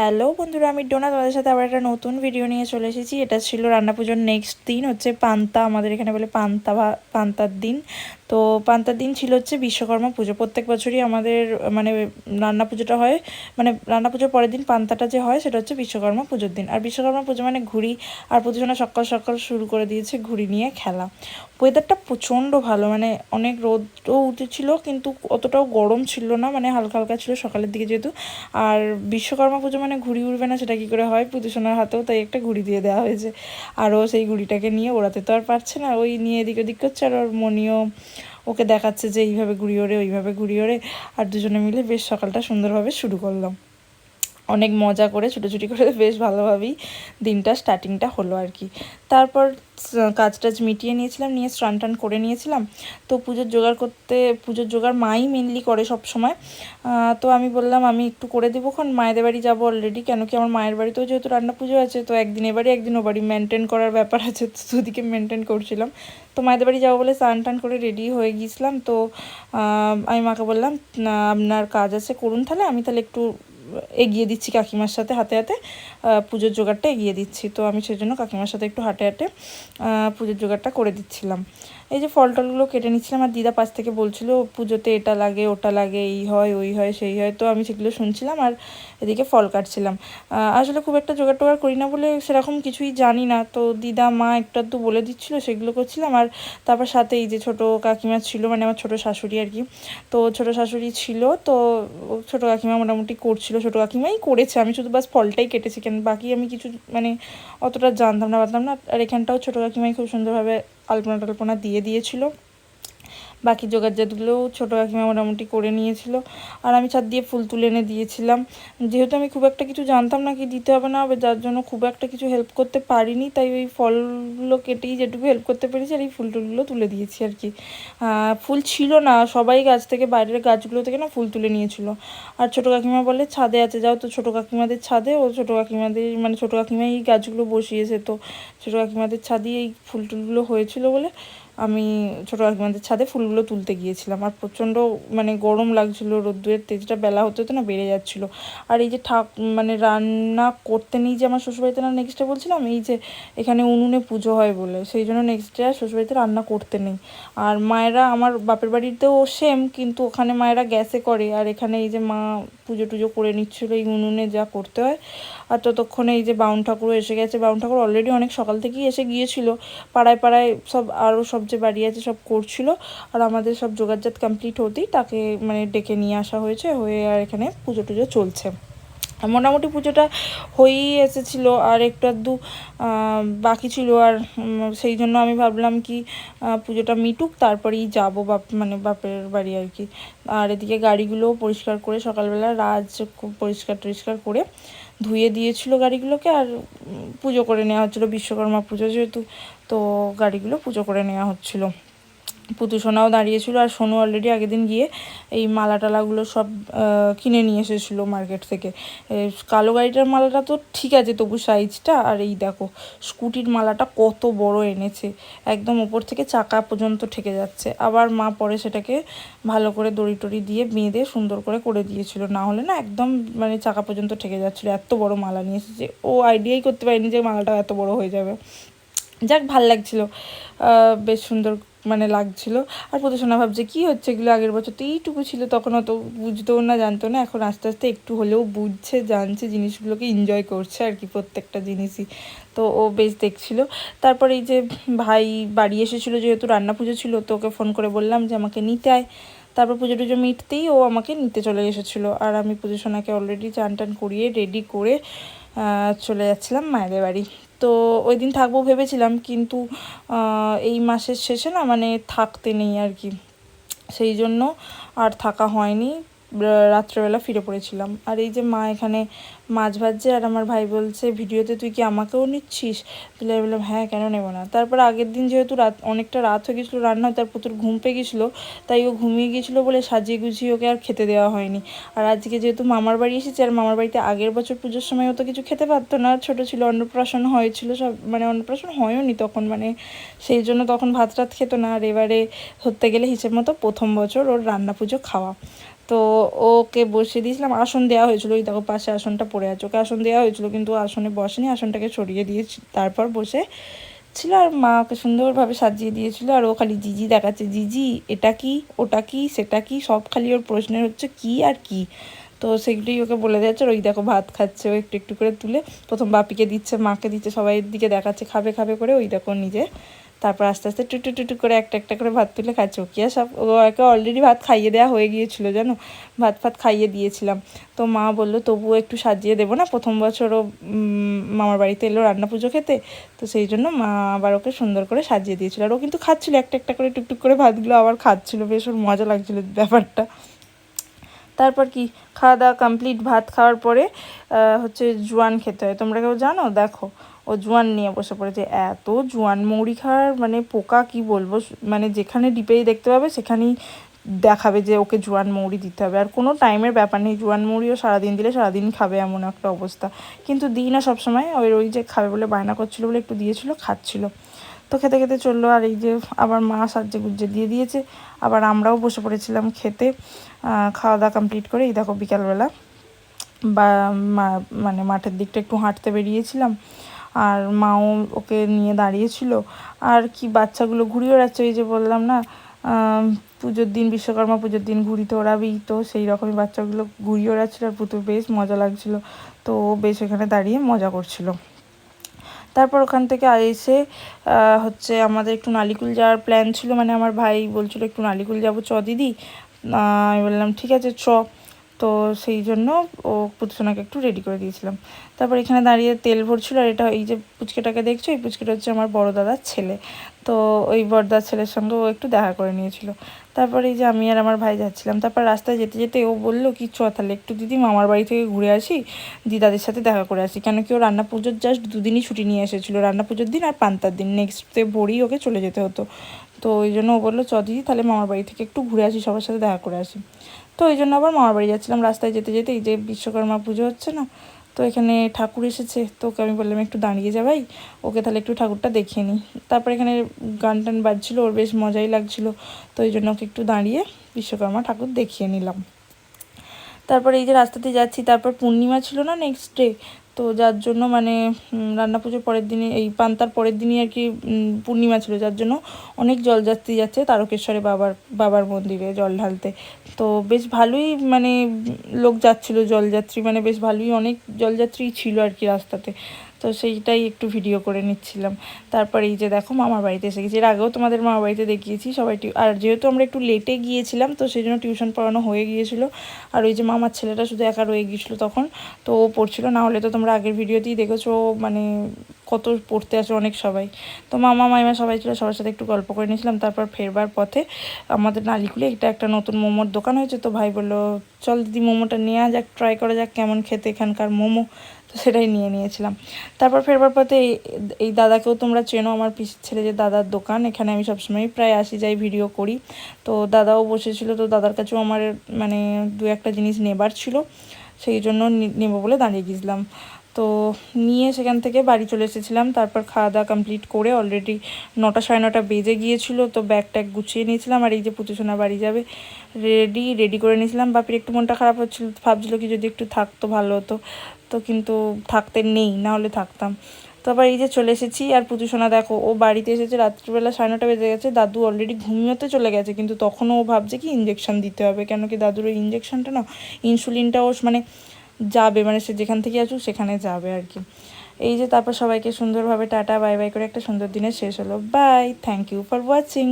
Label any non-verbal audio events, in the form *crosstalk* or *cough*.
Hello বন্ধুরা, আমি ডোনা তোমাদের সাথে আবার একটা নতুন ভিডিও নিয়ে চলে এসেছি। এটা ছিল রান্না পুজোর নেক্সট দিন, হচ্ছে পান্তা, আমাদের এখানে বলে পান্তা ভা, পান্তার দিন। তো পান্তার দিন ছিল হচ্ছে বিশ্বকর্মা পুজো। প্রত্যেক বছরই আমাদের মানে রান্না পুজোটা হয় মানে রান্না পুজোর পরের দিন পান্তাটা যে হয়, সেটা হচ্ছে বিশ্বকর্মা পুজোর দিন। আর বিশ্বকর্মা পুজো মানে ঘুড়ি, আর প্রতিজনা সকাল সকাল শুরু করে দিয়েছে ঘুড়ি নিয়ে খেলা। ওয়েদারটা প্রচণ্ড ভালো মানে অনেক রোদও উঠেছিল, কিন্তু অতটাও গরম ছিল না মানে হালকা হালকা ছিল সকালের দিকে যেহেতু। আর বিশ্বকর্মা পুজো মানে ঘুড়ি উড়বে না, সেটা কী করে হয়? প্রদূষণের হাতেও তাই একটা ঘুড়ি দিয়ে দেওয়া হয়েছে। আরও সেই ঘুড়িটাকে নিয়ে ওড়াতে তো আর পারছে না। ওই নিয়ে এদিক ওদিক করছে আর ওর মনিও ওকে দেখাচ্ছে যে এইভাবে ঘুড়ি ওড়ে, ওইভাবে ঘুড়ি ওড়ে। আর দুজনে মিলে বেশ সকালটা সুন্দরভাবে শুরু করলাম। অনেক মজা করে, ছুটোছুটি করে *laughs* বেশ ভালোভাবেই দিনটা স্টার্টিংটা হলো আর কি। তারপর কাজ টাজ মিটিয়ে নিয়েছিলাম, নিয়ে স্নান টান করে নিয়েছিলাম। তো পুজোর জোগাড় করতে, পুজোর জোগাড় মাই মেনলি করে সব সময়। তো আমি বললাম, আমি একটু করে দেবো খন মায়েদের বাড়ি যাব অলরেডি কেন কি আমার মায়ের বাড়িতেও যেহেতু রান্না পুজো আছে, তো একদিন এবারই একদিন ও বাড়ি। মেনটেন করার ব্যাপার আছে, তো দুদিকে মেনটেন করছিলাম। তো মায়েদের বাড়ি যাব বলে স্নান টান করে রেডি হয়ে গিয়েছিলাম। তো আমি মাকে বললাম আপনার কাজ আছে, করুন তাহলে, আমি তাহলে একটু এগিয়ে দিচ্ছি কাকিমার সাথে হাতে হাতে পুজোর জোগাড়টা এগিয়ে দিচ্ছি। তো আমি সেই জন্য কাকিমার সাথে একটু হাঁটে হাঁটে পুজোর জোগাড়টা করে দিচ্ছিলাম। এই যে ফল টলগুলো কেটে নিচ্ছিলাম, আর দিদা পাশ থেকে বলছিল, পুজোতে এটা লাগে, ওটা লাগে, এই হয়, ওই হয়, সেই হয়। তো আমি সেগুলো শুনছিলাম আর এদিকে ফল কাটছিলাম। আসলে খুব একটা জোগাড় টোগাড় করি না বলে সেরকম কিছুই জানি না। তো দিদা, মা একটু আধটু বলে দিচ্ছিল, সেগুলো করছিলাম। আর তারপর সাথে এই যে ছোটো কাকিমা ছিল মানে আমার ছোটো শাশুড়ি আর কি, তো ছোটো শাশুড়ি ছিল, তো ছোটো কাকিমা মোটামুটি করছিল, ছোটো কাকিমাই করেছে। আমি শুধু বাস ফলটাই কেটেছি, কেন বাকি আমি কিছু মানে অতটা জানতাম না, পারতাম না। আর এখানটাও ছোটো কাকিমাই খুব সুন্দরভাবে আলপনা টালপনা দিয়ে দিয়েছিল। বাকি জোগাড়জাতগুলোও ছোটো কাকিমা মোটামুটি করে নিয়েছিল। আর আমি ছাদ দিয়ে ফুল তুলে এনে দিয়েছিলাম। যেহেতু আমি খুব একটা কিছু জানতাম না কি দিতে হবে না হবে, যার জন্য খুব একটা কিছু হেল্প করতে পারিনি। তাই ওই ফলগুলো কেটেই যেটুকু হেল্প করতে পেরেছি আর এই ফুল টুলগুলো তুলে দিয়েছি আর কি। ফুল ছিল না, সবাই গাছ থেকে, বাইরের গাছগুলো থেকে না ফুল তুলে নিয়েছিল। আর ছোটো কাকিমা বলে ছাদে আছে, যাও তো ছোটো কাকিমাদের ছাদে। ও ছোটো কাকিমাদের মানে ছোটো কাকিমাই এই গাছগুলো বসিয়েছে তো। ছোটো কাকিমাদের ছাদেই এই ফুল টুলগুলো হয়েছিল বলে আমি ছোটো কাকিমাদের ছাদে ফুলগুলো তুলতে গিয়েছিলাম। আর প্রচণ্ড মানে গরম লাগছিল, রোদ্দুরের তেজটা বেলা হতে হতো না বেড়ে যাচ্ছিল। আর এই যে ঠাক মানে রান্না করতে নেই যে আমার শ্বশুরবাড়িতে না নেক্সট ডে বলছিলাম, এই যে এখানে উনুনে পুজো হয় বলে। সেই জন্য নেক্সট ডে আর শ্বশুরবাড়িতে রান্না করতে নেই। আর মায়েরা আমার বাপের বাড়িতেও সেম কিন্তু ওখানে মায়েরা গ্যাসে করে। আর এখানে এই যে মা পুজো টুজো করে নিচ্ছিলো এই উনুনে যা করতে হয়। আর ততক্ষণে এই যে বাউন ঠাকুরও এসে গেছে। বাউন ঠাকুর অলরেডি অনেক সকাল থেকেই এসে গিয়েছিল। পাড়ায় পাড়ায় সব আরও সব যে বাড়ি আছে সব করছিল। আর আমাদের সব যোগাযোগ কমপ্লিট হতেই তাকে মানে ডেকে নিয়ে আসা হয়েছে। হয়ে আর এখানে পুজো টুজো চলছে। মোটামুটি পুজোটা হয়েই এসেছিল আর একটু আধটু বাকি ছিল আর সেই জন্য আমি ভাবলাম কি পুজোটা মিটুক, তারপরেই যাব বাপ মানে বাপের বাড়ি আর কি। আর এদিকে গাড়িগুলোও পরিষ্কার করে সকালবেলা রাজ খুব পরিষ্কার টরিষ্কার করে ধুয়ে দিয়েছিল গাড়িগুলোকে আর পুজো করে নেওয়া হচ্ছিল, বিশ্বকর্মা পুজো যেহেতু, তো গাড়িগুলো পুজো করে নেওয়া হচ্ছিল। পুতু সোনাও দাঁড়িয়েছিল আর সোনু অলরেডি আগের দিন গিয়ে এই মালা টালাগুলো সব কিনে নিয়ে এসেছিল মার্কেট থেকে। কালো গাড়িটার মালাটা তো ঠিক আছে, তবু সাইজটা আর এই দেখো স্কুটির মালাটা কত বড় এনেছে। একদম ওপর থেকে চাকা পর্যন্ত ঠেকে যাচ্ছে। আবার মা পরে সেটাকে ভালো করে দড়ি টড়ি দিয়ে বেঁধে সুন্দর করে করে দিয়েছিল। না হলে না একদম মানে চাকা পর্যন্ত ঠেকে যাচ্ছিল। এত বড় মালা নিয়ে এসেছে। ও আইডিয়াই করতে পারিনি যে মালাটা এত বড় হয়ে যাবে। যাক, ভালো লাগছিল। বেশ সুন্দর মানে লাগছিল। আর প্রদর্শনা ভাবছে, কী হচ্ছে? এগুলো আগের বছর তো এইটুকু ছিল, তখন অত বুঝতেও না, জানতো না। এখন আস্তে আস্তে একটু হলেও বুঝছে, জানছে, জিনিসগুলোকে এনজয় করছে আর কি প্রত্যেকটা জিনিসই। তো ও বেশ দেখছিল। তারপর এই যে ভাই বাড়ি এসেছিল, যেহেতু রান্না পুজো ছিল, তো ওকে ফোন করে বললাম যে, আমাকে নিতে আয়। তারপর পুজো টুজো মিটতেই ও আমাকে নিতে চলে এসেছিল। আর আমি পুজো সোনাকে অলরেডি চান টান করিয়ে রেডি করে চলে যাচ্ছিলাম মায়েদের বাড়ি। তো ওই দিন থাকব ভেবেছিলাম, কিন্তু এই মাসের শেষে না মানে থাকতে নেই আর কি। সেই জন্য আর থাকা হয়নি। রাত্রেবেলা ফিরে পড়েছিলাম। আর এই যে মা এখানে মাছ ভাজছে আর আমার ভাই বলছে, ভিডিওতে তুই কি আমাকেও নিচ্ছিস? তাহলে আমি বললাম হ্যাঁ কেন নেব না? তারপর আগের দিন যেহেতু রাত, অনেকটা রাত হয়ে গেছিল রান্না, তার পুতুর ঘুম পেয়ে গেছিল, তাই ও ঘুমিয়ে গিয়েছিল বলে সাজিয়ে গুছিয়ে ওকে আর খেতে দেওয়া হয়নি। আর আজকে যেহেতু মামার বাড়ি এসেছে, আর মামার বাড়িতে আগের বছর পুজোর সময় ও তো কিছু খেতে পারতো না, ছোটো ছিল, অন্নপ্রাশন হয়েছিল, সব মানে অন্নপ্রাশন হয়ওনি তখন মানে সেই জন্য তখন ভাত টাত খেতো না। আর এবারে ধরতে গেলে হিসেব মতো প্রথম বছর ওর রান্না পুজো খাওয়া। তো ওকে বসে দিয়েছিলাম, আসন দেওয়া হয়েছিল। ওই দেখো পাশে আসনটা পড়ে আছে, ওকে আসন দেওয়া হয়েছিল, কিন্তু আসনে বসেনি, আসনটাকে সরিয়ে দিয়েছি, তারপর বসে ছিল আর মা ওকে সুন্দরভাবে সাজিয়ে দিয়েছিল আর ও খালি জিজি দেখাচ্ছে, জিজি এটা কি, ওটা কি, সেটা কি, সব খালি ওর প্রশ্নের হচ্ছে কি আর কি। তো সেগুলোই ওকে বলে আর ওই দেখো ভাত খাচ্ছে, ও একটু একটু করে তুলে প্রথম বাপিকে দিচ্ছে, মাকে দিচ্ছে, সবাই দিকে দেখাচ্ছে, খাবে খাবে করে, ওই দেখো নিজে তারপর আস্তে আস্তে টুটু টুটু করে একটা একটা করে ভাত তুলে খাচ্ছে। ওকে আর সব ওকে অলরেডি ভাত খাইয়ে দেওয়া হয়ে গিয়েছিল, জানো? ভাত ফাত খাইয়ে দিয়েছিলাম। তো মা বলল, তবুও একটু সাজিয়ে দেবো না? প্রথম বছর ও মামার বাড়িতে এলো রান্না পুজো খেতে। তো সেই জন্য মা আবার ওকে সুন্দর করে সাজিয়ে দিয়েছিল। আর ও কিন্তু খাচ্ছিল, একটা একটা করে টুকটুক করে ভাতগুলো আবার খাচ্ছিল। বেশ ওর মজা লাগছিল ব্যাপারটা। তারপর কি? খাওয়া দাওয়া কমপ্লিট ভাত খাওয়ার পরে হচ্ছে জোয়ান খেতে হয়। তোমরা কেউ জানো? দেখো। ও জোয়ান নিয়ে বসে পড়েছে। এত জোয়ান মৌরি খাওয়ার মানে পোকা কি বলব? মানে যেখানে ডিপেই দেখতে পাবে, সেখানেই দেখাবে যে ওকে জোয়ান মৌরি দিতে হবে। আর কোনো টাইমের ব্যাপার নেই, জোয়ান মৌরিও সারাদিন দিলে সারাদিন খাবে এমন একটা অবস্থা। কিন্তু দিই না সবসময়, ওই ওই যে খাবে বলে বায়না করছিল বলে একটু দিয়েছিল, খাচ্ছিল। তো খেতে খেতে চলল, আর এই যে আবার মা সাজ্জে গুজ্জে দিয়ে দিয়েছে। আবার আমরাও বসে পড়েছিলাম খেতে খাওয়া দাওয়া কমপ্লিট করে। এই দেখো বিকালবেলা বা মানে মাঠের দিকটা একটু হাঁটতে বেরিয়েছিলাম। আর মাও ওকে নিয়ে দাঁড়িয়েছিল। আর কি বাচ্চাগুলো ঘুরিয়ে ওড়াচ্ছে ওই যে বললাম না পুজোর দিন বিশ্বকর্মা পুজোর দিন ঘুড়ি তো ওড়াবেই তো, সেই রকমই বাচ্চাগুলো ঘুরিয়ে ওড়াচ্ছিলো আর পুতুল বেশ মজা লাগছিল। তো ও বেশ এখানে দাঁড়িয়ে মজা করছিল। তারপর ওখান থেকে এসে হচ্ছে আমাদের একটু নালিকুল যাওয়ার প্ল্যান ছিল। মানে আমার ভাই বলছিল, একটু নালিকুল যাব চ দিদি। আমি বললাম, ঠিক আছে, চ। তো সেই জন্য ও পুচকোনাকে একটু রেডি করে দিয়েছিলাম। তারপর এখানে দাঁড়িয়ে তেল ভরছিল আর এটা এই যে পুচকেটাকে দেখছ? এই পুচকেটা হচ্ছে আমার বড় দাদার ছেলে। তো ওই বড়দার ছেলের সঙ্গে ও একটু দেখা করে নিয়েছিল। তারপর এই যে আমি আর আমার ভাই যাচ্ছিলাম, তারপর রাস্তায় যেতে যেতে ও বলল কি চ তাহলে একটু দিদি মামার বাড়ি থেকে ঘুরে আসি, দিদাদের সাথে দেখা করে আসি। কেন কি ও রান্না পুজোর জাস্ট দুদিনই ছুটি নিয়ে এসেছিল, রান্না পুজোর দিন আর পান্তার দিন। নেক্সট ভোরেই ওকে চলে যেতে হতো। তো ওই জন্য ও বলল, চ দিদি, তাহলে মামার বাড়ি থেকে একটু ঘুরে আসি, সবার সাথে দেখা করে আসি। তো ওই জন্য আবার মামার বাড়ি যাচ্ছিলাম। রাস্তায় যেতে যেতে এই যে বিশ্বকর্মা পুজো হচ্ছে না, তো এখানে ঠাকুর এসেছে। তো ওকে আমি বললাম, একটু দাঁড়িয়ে যা ভাই, ওকে তাহলে একটু ঠাকুরটা দেখিয়ে নিই তারপর এখানে গান টান বাজছিলো, ওর বেশ মজাই লাগছিল। তো ওই জন্য ওকে একটু দাঁড়িয়ে বিশ্বকর্মা ঠাকুর দেখিয়ে নিলাম। তারপর এই যে রাস্তাতে যাচ্ছি, তারপর পূর্ণিমা ছিল না নেক্সট ডে তো যার জন্য মানে রান্না পুজোর পরের দিনে, এই পান্তার পরের দিনই আর কি পূর্ণিমা ছিল। যার জন্য অনেক জলযাত্রী যাচ্ছে তারকেশ্বরে বাবার বাবার মন্দিরে জল ঢালতে। তো বেশ ভালোই মানে লোক যাচ্ছিল জলযাত্রী মানে বেশ ভালোই অনেক জলযাত্রী ছিল আর কি রাস্তাতে। তো সেইটাই একটু ভিডিও করে নিচ্ছিলাম। তারপর এই যে দেখো মামার বাড়িতে এসে গেছি। এর আগেও তোমাদের মামার বাড়িতে দেখিয়েছি, সবাই আর যেহেতু আমরা একটু লেটে গিয়েছিলাম, তো সেই জন্য টিউশন পড়ানো হয়ে গিয়েছিল। আর ওই যে মামার ছেলেটা শুধু একা রয়ে গিয়েছিল তখন, তো ও পড়ছিলো। না হলে তো তোমরা আগের ভিডিওতেই দেখেছ মানে কত পড়তে আসে অনেক সবাই। তো মামা, মাইমা সবাই ছিল, সবার সাথে একটু গল্প করে নিয়েছিলাম। তারপর ফেরবার পথে আমাদের নালিকুলে এটা একটা নতুন মোমোর দোকান হয়েছে। তো ভাই বলল, চল দিদি মোমোটা নেওয়া যাক ট্রাই করা যাক কেমন খেতে এখানকার মোমো। তো সেটাই নিয়ে নিয়েছিলাম। তারপর ফেরবার পথে এই এই দাদাকেও তোমরা চেনো, আমার পিসির ছেলে যে দাদার দোকান, এখানে আমি সবসময় প্রায় আসি, যাই ভিডিও করি। তো দাদাও বসেছিল, তো দাদার কাছেও আমার মানে দু একটা জিনিস নেবার ছিল, সেই জন্য নেব বলে দাঁড়িয়ে গেছিলাম তো নিয়ে সেখান থেকে বাড়ি চলে এসেছিলাম। তারপর খাওয়া দাওয়া কমপ্লিট করে অলরেডি নটা সাড়ে নটা বেজে গিয়েছিল, তো ব্যাগ ট্যাগ গুছিয়ে নিয়েছিলাম আর এই যে পুতুসোনা বাড়ি যাবে। রেডি রেডি করে নিয়েছিলাম। বাপির একটু মনটা খারাপ হচ্ছিল ভাবছিল কি যদি একটু থাকতো ভালো হতো। তো কিন্তু থাকতে নেই, না হলে থাকতাম। তো আবার এই যে চলে এসেছি আর পুতুসোনা দেখো, ও বাড়িতে এসেছে, রাত্রিবেলা সাড়ে নটা বেজে গেছে। দাদু অলরেডি ঘুমিয়েতে চলে গেছে, কিন্তু তখনও ও ভাবছে কি ইঞ্জেকশন দিতে হবে। কেন কি দাদুর ওই ইঞ্জেকশনটা না ইনসুলিনটা ও মানে যাবে মানে সে যেখান থেকে আসুক সেখানে যাবে আর কি। এই যে তারপর সবাইকে সুন্দরভাবে টাটা, বাই বাই করে একটা সুন্দর দিনের শেষ হলো। Bye thank you for watching